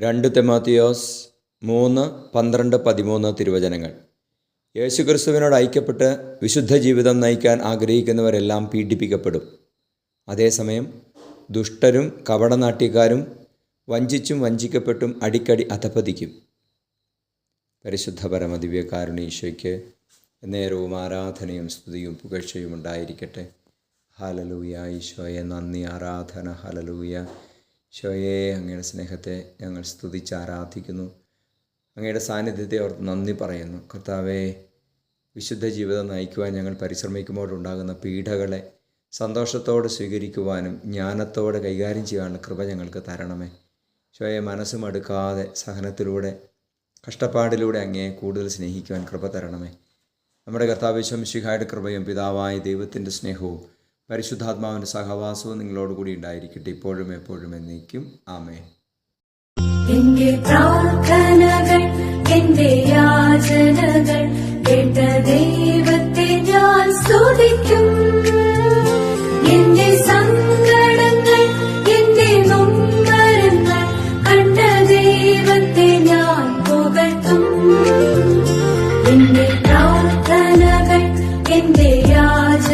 രണ്ട് തെമാത്തിയോസ് മൂന്ന് പന്ത്രണ്ട് പതിമൂന്ന് തിരുവചനങ്ങൾ. യേശുക്രിസ്തുവിനോട് ഐക്യപ്പെട്ട് വിശുദ്ധ ജീവിതം നയിക്കാൻ ആഗ്രഹിക്കുന്നവരെല്ലാം പീഡിപ്പിക്കപ്പെടും. അതേസമയം ദുഷ്ടരും കപടനാട്യക്കാരും വഞ്ചിച്ചും വഞ്ചിക്കപ്പെട്ടും അടിക്കടി അധപതിക്കും. പരിശുദ്ധ പരമദിവ്യ കാരുണീശോയ്ക്ക് നേരവും ആരാധനയും സ്തുതിയും പുകഴ്ചയും ഉണ്ടായിരിക്കട്ടെ. ഹലലൂയ ഈശോയെ നന്ദി ആരാധന ഹലലൂയ ഈശോയെ അങ്ങയുടെ സ്നേഹത്തെ ഞങ്ങൾ സ്തുതിച്ച് ആരാധിക്കുന്നു. അങ്ങയുടെ സാന്നിധ്യത്തെ ഓർത്ത് നന്ദി പറയുന്നു. കർത്താവെ വിശുദ്ധ ജീവിതം നയിക്കുവാൻ ഞങ്ങൾ പരിശ്രമിക്കുമ്പോഴുണ്ടാകുന്ന പീഡകളെ സന്തോഷത്തോടെ സ്വീകരിക്കുവാനും ജ്ഞാനത്തോടെ കൈകാര്യം ചെയ്യാനുള്ള കൃപ ഞങ്ങൾക്ക് തരണമേ. ശോയെ മനസ്സും അടുക്കാതെ സഹനത്തിലൂടെ കഷ്ടപ്പാടിലൂടെ അങ്ങയെ കൂടുതൽ സ്നേഹിക്കുവാൻ കൃപ തരണമേ. നമ്മുടെ കർത്താവ് ശംശിഹായുടെ കൃപയും പിതാവായ ദൈവത്തിന്റെ സ്നേഹവും പരിശുദ്ധാത്മാവിന്റെ സഹവാസവും നിങ്ങളോട് കൂടി ഉണ്ടായിരിക്കട്ടെ. ഇപ്പോഴും എപ്പോഴും എന്നേക്കും. ആമേ എന്റെ പ്രാർത്ഥനകൾ എന്റെ യാചനകൾ കേട്ട ദൈവത്തെ ഞാൻ സ്തുതിക്കും. എന്റെ സങ്കടങ്ങൾ എന്റെ നൊമ്പരങ്ങൾ കണ്ട ദൈവത്തെ ഞാൻ പുകഴ്ത്തും. എന്റെ പ്രാർത്ഥനകൾ എന്റെ യാചന